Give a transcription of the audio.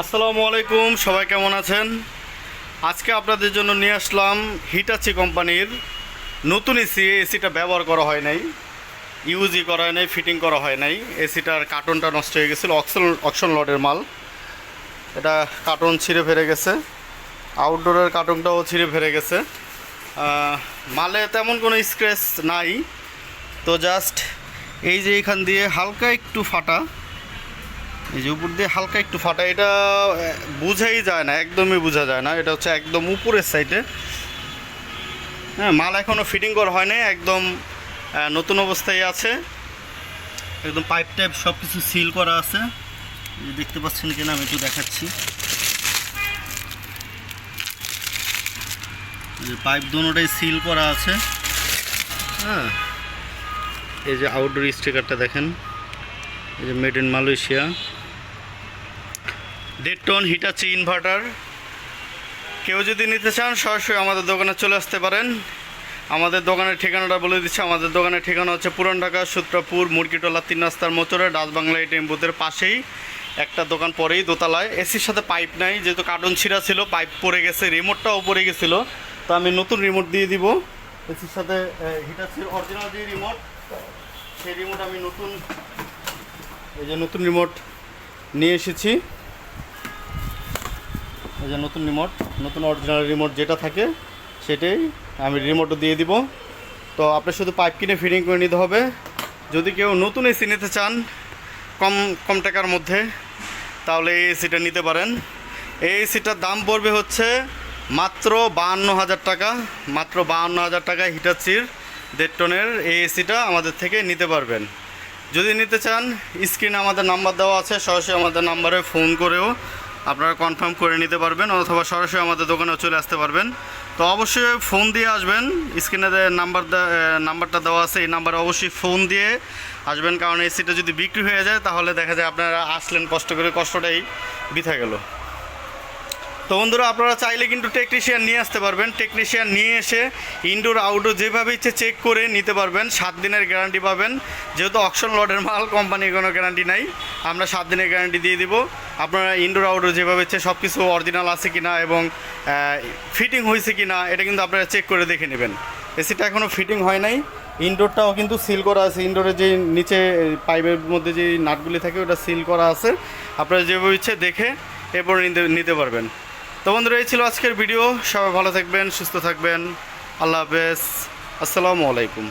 আসসালামু আলাইকুম, সবাই কেমন আছেন? আজকে আপনাদের জন্য নিয়ে আসলাম হিটাচি কোম্পানির নতুন এসি, এসিটা ব্যবহার করা হয় নাই ইউজই করা হয় নাই ফিটিং করা হয় নাই। এসিটার কার্টনটা নষ্ট হয়ে গেছিল অকশন অকশন লডের মাল। এটা কার্টন ছিঁড়ে ফেরে গেছে আউটডোরের কার্টনটাও ছিঁড়ে ফেরে গেছে। মালে তেমন কোনো স্ক্র্যাচ নাই। তো জাস্ট এই যে এখান দিয়ে হালকা একটু ফাটা এই যে উপর দিয়ে হালকা একটু ফাটা, এটা বোঝাই যায় না, একদমই বোঝা যায় না। এটা হচ্ছে একদম উপরের সাইডে হ্যাঁ মাল এখনও ফিটিং করা হয়নি, একদম নতুন অবস্থায় আছে। একদম পাইপ টাইপ সব কিছু সিল করা আছে। দেখতে পাচ্ছেন কিনা, আমি একটু দেখাচ্ছি। যে পাইপ দুটোটাই সিল করা আছে। হ্যাঁ এই যে আউটডোর স্টিকারটা দেখেন। এই যে মেড ইন মালয়েশিয়া দেড় টন হিটাচি ইনভার্টার কেউ যদি নিতে চান, সরাসরি আমাদের দোকানে চলে আসতে পারেন। আমাদের দোকানের ঠিকানাটা বলে দিচ্ছি। আমাদের দোকানের ঠিকানা হচ্ছে পুরান ঢাকা, সূত্রপুর, মুরগিটোলা, তিন রাস্তার মোচরে ডাচবাংলা এটিএম বুথের পাশেই। একটা দোকান পরেই দোতলায়। এসির সাথে পাইপ নাই, যেহেতু কার্টন ছিঁড়া ছিল, পাইপ পড়ে গেছে, রিমোটটাও পড়ে গেছিল। তো আমি নতুন রিমোট দিয়ে দিব। এসির সাথে হিটাচির অরিজিনাল যে রিমোট, সেই রিমোট আমি নতুন, এই যে নতুন রিমোট নিয়ে এসেছি। এই যে নতুন রিমোট নতুন অরিজিনাল রিমোট যেটা থাকে, সেটাই আমি রিমোটও দিয়ে দিব। তো আপনার শুধু পাইপ কিনে ফিটিং করে নিতে হবে। যদি কেউ নতুন এসি নিতে চান, কম কম টাকার মধ্যে, তাহলে এই এসিটা নিতে পারেন। এই এসিটার দাম পড়বে হচ্ছে মাত্র বাহান্ন হাজার টাকা, মাত্র বাহান্ন হাজার টাকা হিটাচির দেড় টনের এই এসিটা আমাদের থেকে নিতে পারবেন। যদি নিতে চান, স্ক্রিনে আমাদের নাম্বার দেওয়া আছে, সরাসরি আমাদের নাম্বারে ফোন করেও আপনারা কনফার্ম করে নিতে পারবেন অথবা সরাসরি আমাদের দোকানেও চলে আসতে পারবেন। তো অবশ্যই ফোন দিয়ে আসবেন। স্ক্রিনে নাম্বার নাম্বারটা দেওয়া আছে, এই নাম্বারে অবশ্যই ফোন দিয়ে আসবেন। কারণ এসিটা যদি বিক্রি হয়ে যায়, তাহলে দেখা যায় আপনারা আসলেন, কষ্ট করে কষ্টটাই বৃথা গেল। তো বন্ধুরা, আপনারা চাইলে কিন্তু টেকনিশিয়ান নিয়ে আসতে পারবেন। টেকনিশিয়ান নিয়ে এসে ইনডোর আউটডোর যেভাবে ইচ্ছে চেক করে নিতে পারবেন। সাত দিনের গ্যারান্টি পাবেন। যেহেতু অকশন লডের মাল কোম্পানির কোনো গ্যারান্টি নাই। আমরা সাত দিনের গ্যারান্টি দিয়ে দিব। আপনারা ইনডোর আউটডোর যেভাবে ইচ্ছে সব কিছু অরিজিনাল আছে কি না এবং ফিটিং হয়েছে কি না এটা কিন্তু আপনারা চেক করে দেখে নেবেন। এসিটা এখনও ফিটিং হয় নাই। ইনডোরটাও কিন্তু সিল করা আছে। ইনডোরের যে নিচে, পাইপের মধ্যে যে নাটগুলি থাকে, ওটা সিল করা আছে। আপনারা যেভাবে ইচ্ছে দেখে এরপর নিতে নিতে পারবেন। তো বন্ধুরা, এই ছিল আজকের ভিডিও সবাই ভালো থাকবেন, সুস্থ থাকবেন। আল্লাহ হাফেজ। আসসালামু আলাইকুম।